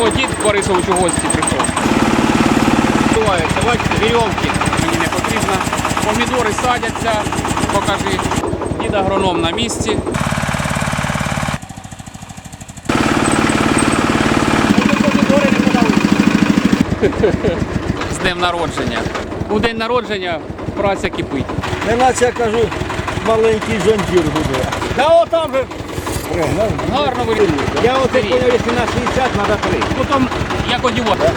О, дід Борисович у гості прийшов. Бувається, бачите, вірьовки мені не потрібно. Помідори садяться, покажи. Дід агроном на місці. Помідори не подали. З днем народження. У день народження праця кипить. Не наче я кажу, маленький жонтір буде. Та о там же гарно вирішує. Я оце поняв, якщо на 60, треба 3. Потім як одівати.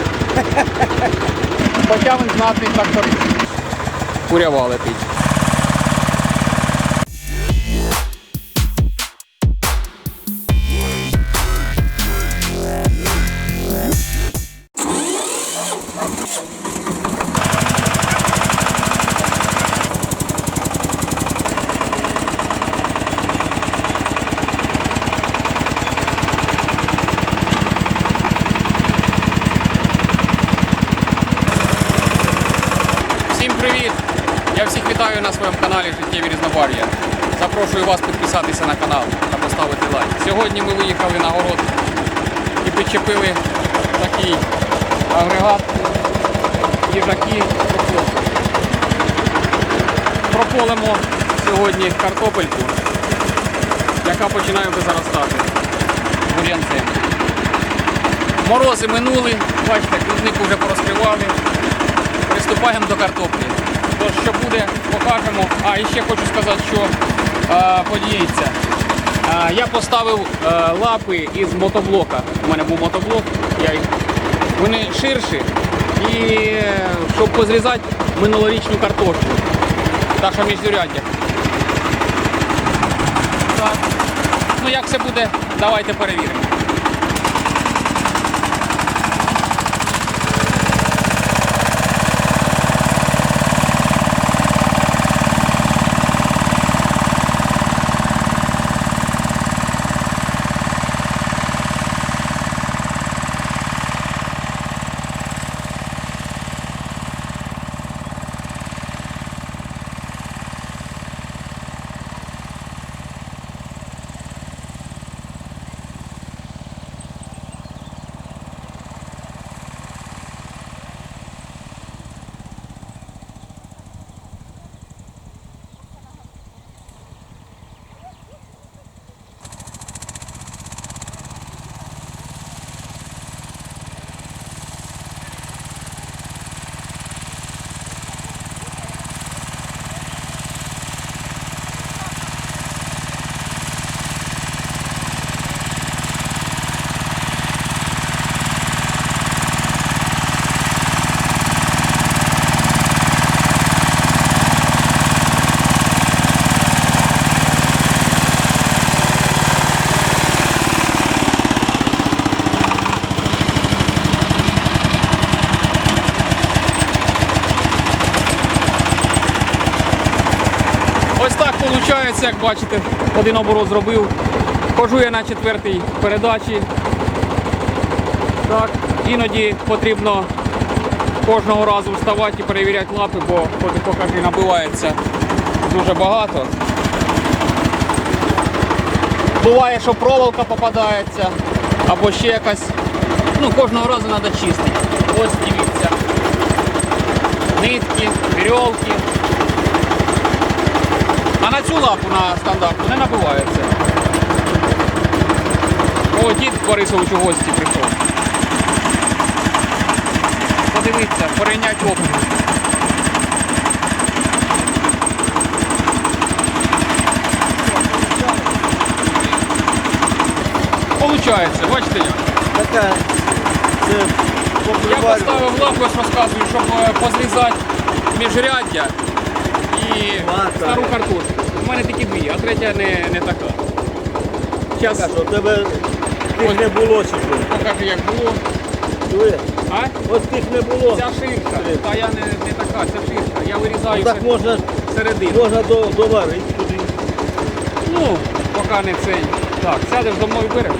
Потягнуть він знатний тракторист. Курява летить. Канал та поставити лайк. Сьогодні ми виїхали на город і підчепили такий агрегат їжаки пропол. Прополимо сьогодні картопельку, яка починає вже заростати бур'янцем. Морози минули, бачите, кузник вже порозкривали. Приступаємо до картоплі. Тож, що буде, покажемо. А, і ще хочу сказати, що е, подивіться. Я поставив е, лапи із мотоблока. У мене був мотоблок, я вони ширші. І е, щоб позрізати минулорічну картошку. Та що міждуряддя. Так. Ну як все буде, давайте перевіримо. Ось так виходить, як бачите, один оборот зробив. Хожу я на четвертій передачі. Так, іноді потрібно кожного разу вставати і перевіряти лапи, бо поки покажи, набивається дуже багато. Буває, що проволока попадається, або ще якась. Ну, кожного разу треба чистити. Ось дивіться. Нитки, вірьовки. А на цю лапу на стандартну не набивається. О, дід Борисович у гості прийшов. Подивіться, порівнять опит. Получається, бачите як? Така, це Я поставив лапу, ось розказую, щоб е, позрізати міжряддя і Ладно. стару картошку. У мене тільки дві, а третя не, не така. Час Така, у тебе тих не було чи що? покажу, як було. Чуєш? А? Ось тих не було. Ця ширка, та я не, не така, ця ширка. Я вирізаю Так можна, середину. можна до, доварити туди. Ну, поки не цей. Так, сядеш до мною береш.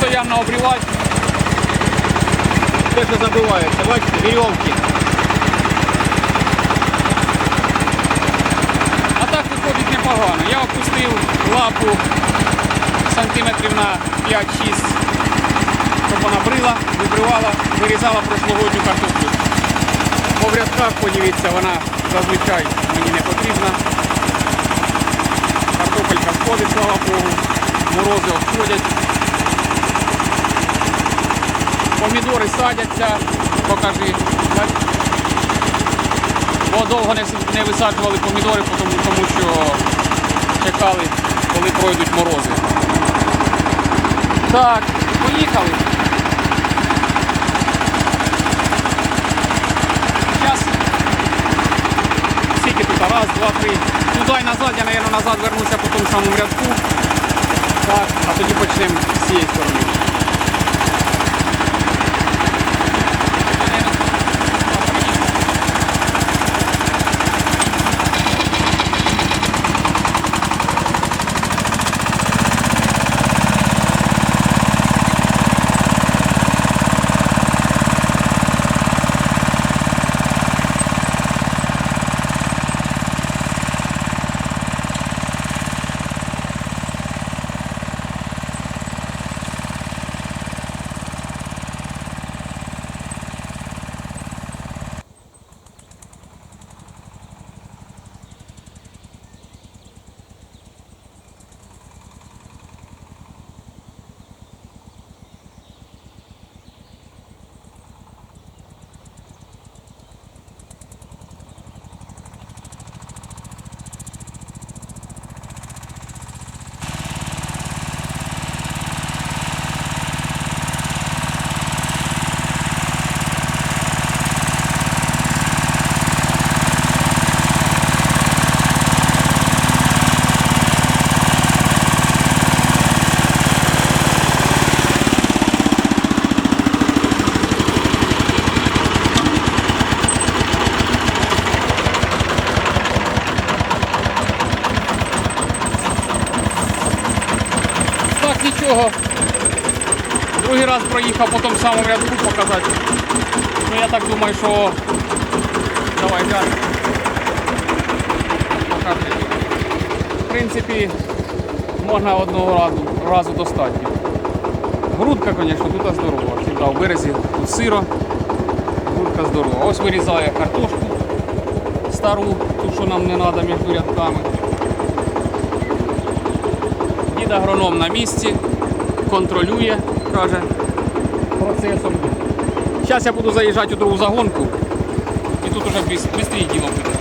Постійно обрівати. Те, що забивається, бачите, вірьовки. А так виходить непогано. Я опустив лапу сантиметрів на 5-6, щоб вона брила, вибривала, вирізала прошлогодню картоплю. По рядках, подивіться, вона зазвичай мені не потрібна. Картопелька сходить, слава Богу, морози обходять. Помідори садяться, покажи. Бо довго не, висаджували помідори, тому що чекали, коли пройдуть морози. Так, поїхали. Зараз скільки тут? Раз, два, три. Туди і назад, я, мабуть, назад вернуся по тому самому рядку. Так, а тоді почнемо з цієї сторони. Так. Другий раз проїхав по тому самому рядку показати. Ну я так думаю, що. Давай глянь. Покажи. В принципі, можна одного разу, разу достатньо. Грудка, звісно, тут здорова. Сюди в березі тут сиро. Грудка здорова. Ось вирізає картошку стару, ту, що нам не треба між рядками. Дід агроном на місці, контролює, каже, процесом. Зараз я буду заїжджати у другу загонку і тут уже швидше діло буде.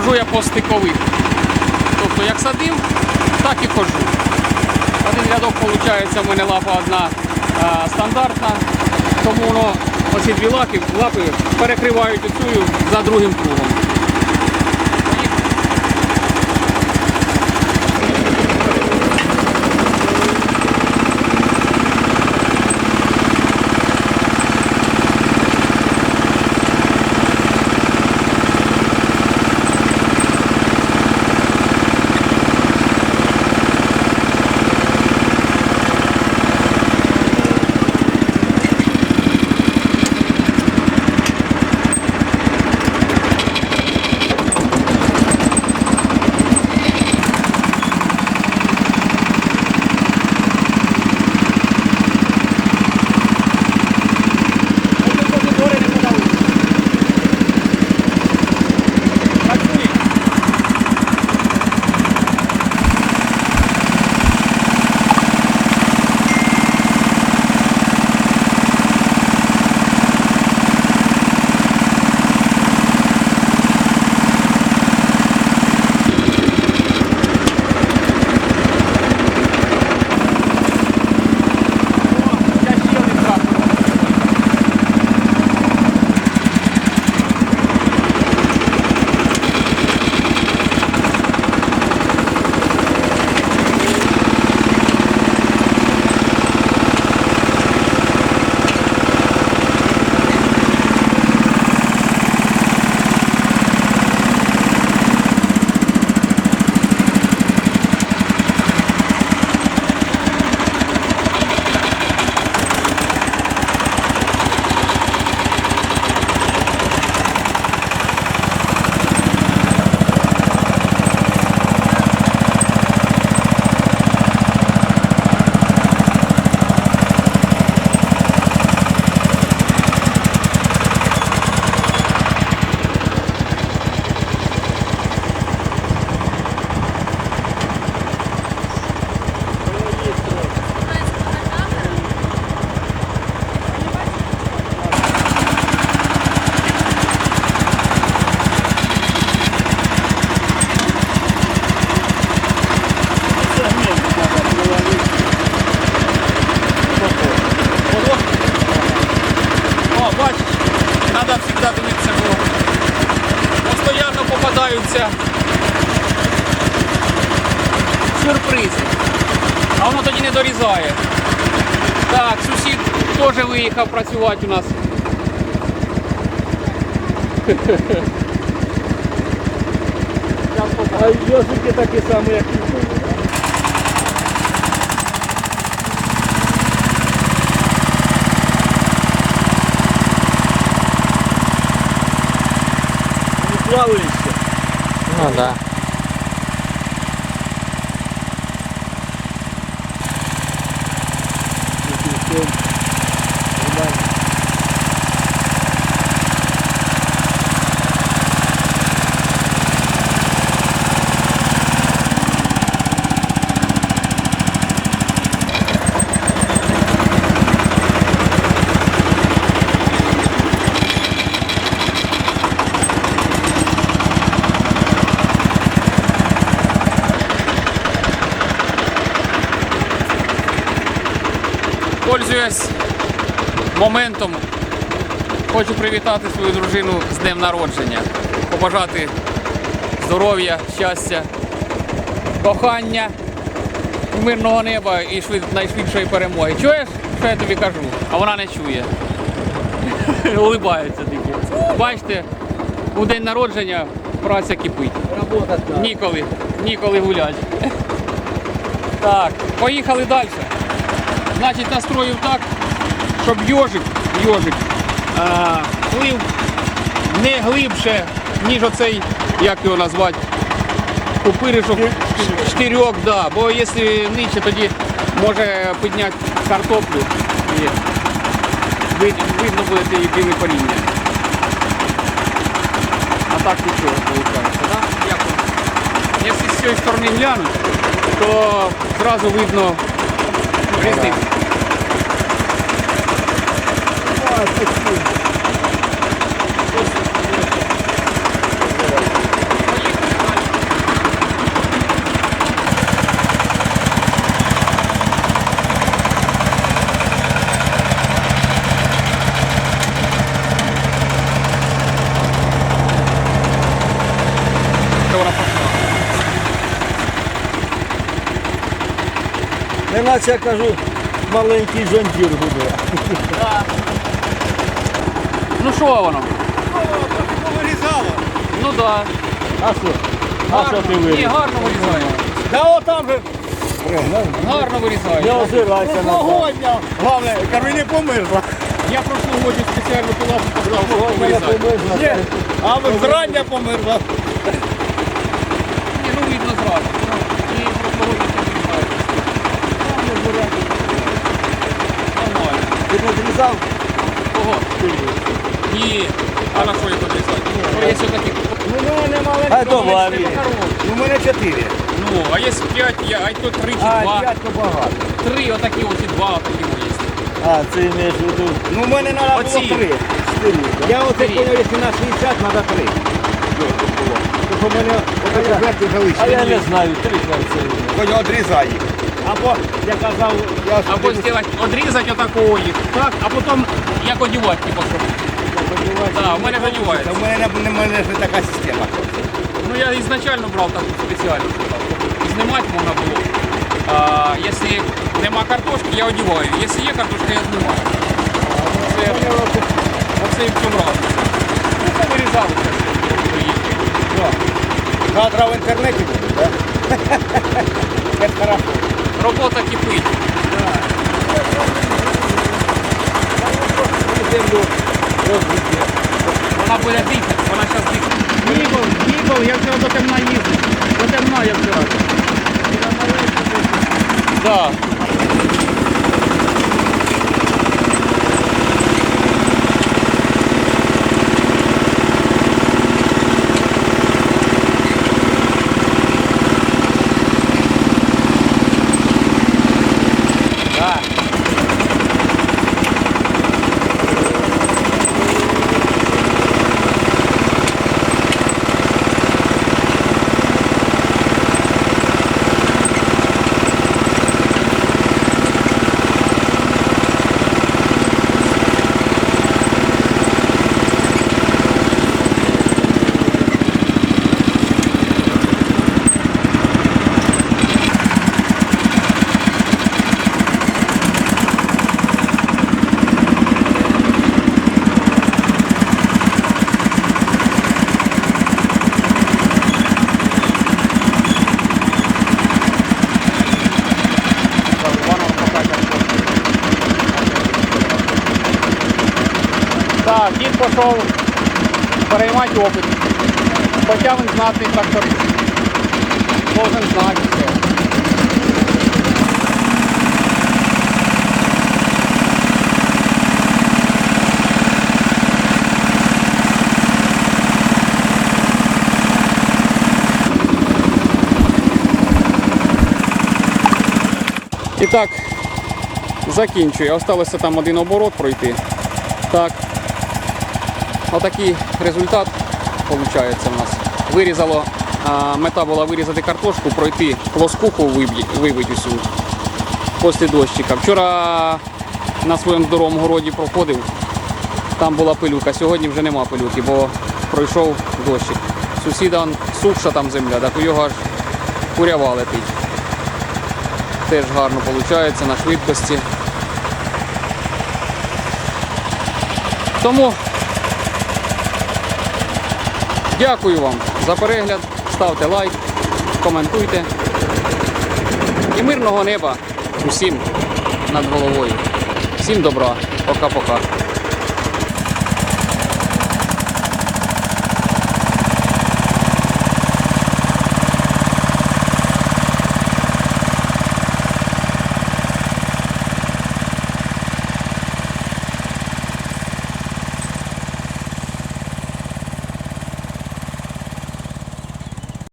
Хожу я по стикових. Тобто як садив, так і хожу. Один рядок в мене лапа одна а, стандартна, тому воно оці дві лапи, лапи перекривають оцю за другим кругом. сюрпризи. А воно тоді не дорізає. Так, сусід теж виїхав працювати у нас. А йожики такі самі, як і ви. Не плаваєшся. Ну да. Моментом, хочу привітати свою дружину з днем народження, побажати здоров'я, щастя, кохання, мирного неба і швид, найшвидшої перемоги. Чуєш, що я тобі кажу? А вона не чує. Улибається тільки. Бачите, у день народження праця кипить. Робота так. Ніколи, ніколи гулять. Так, поїхали далі. Значить, настроїв так, щоб йожик, йожик а, плив не глибше, ніж оцей, як його назвати, купиришок, штирьок, да. бо якщо нижче, тоді може підняти картоплю і вид- видно буде цієї біле коріння. А так нічого виходить, да? Як? Якщо з цієї сторони глянуть, то зразу видно різницю. А, це що? Що вона пішла? Не наче я кажу, маленький жондір буде. Ну що воно? Вирізало. Ну да. А що? А що ти Ні, вирізав? гарно вирізає. Та о там же. Гарно Не вирізає. озирайся на це. Головне, кажу, не померзла. Я прошлого року спеціально туди показав, Мене Ні, а ви зрання померзла. Ні, ну видно зразу. І прошлого вирізає. Нормально. Ти не зрізав? Кого? Ні. А на що їх відрізати? Ну, ну, не маленько. А то варі. Ну, у мене чотири. Ну, а є 5, а й то 3 чи А, 2. дядько багато. 3 отакі ось і 2 отакі ось є. А, це імеєш в виду. Ну, у мене треба було Оці. три. Чотири. Я оце Три. поняв, якщо на 60, треба три. Тому у мене отакі верхи А я залишили. не знаю, три це. Хоч одрізай їх. Або, я казав, я Або зробити, одрізати отакого їх, так, а потім як одівати, типу, щоб. Так, у мене одівається. У мене, не- мене ж така система. Ну я ізначально брав таку спеціальну, так, щоб знімати можна було. А, якщо нема картошки, я одіваю. Якщо є картошка, я знімаю. Це, оце і в цьому разі. Ну, повирізали це. Завтра в інтернеті буде, так? Це хорошо. Робота кипить. Землю розвідє. Вона буде дихати, вона зараз дихає. Бігав, бігав, я вчора до темна їздив. До темна я вчора. Так. Да. Пішов переймати опит. Хоча він знатний тракторист. Должен знати все. І так, закінчую. Осталося там один оборот пройти. Так. Отакий результат виходить у нас. Вирізало, мета була вирізати картошку, пройти плоскуху вибити усю після дощика. Вчора на своєму здоровому городі проходив, там була пилюка. Сьогодні вже нема пилюки, бо пройшов дощик. Сусіда сухша там земля, так у його аж курява летить. Теж гарно виходить на швидкості. Тому дякую вам за перегляд. Ставте лайк, коментуйте. І мирного неба усім над головою. Всім добра. Пока-пока.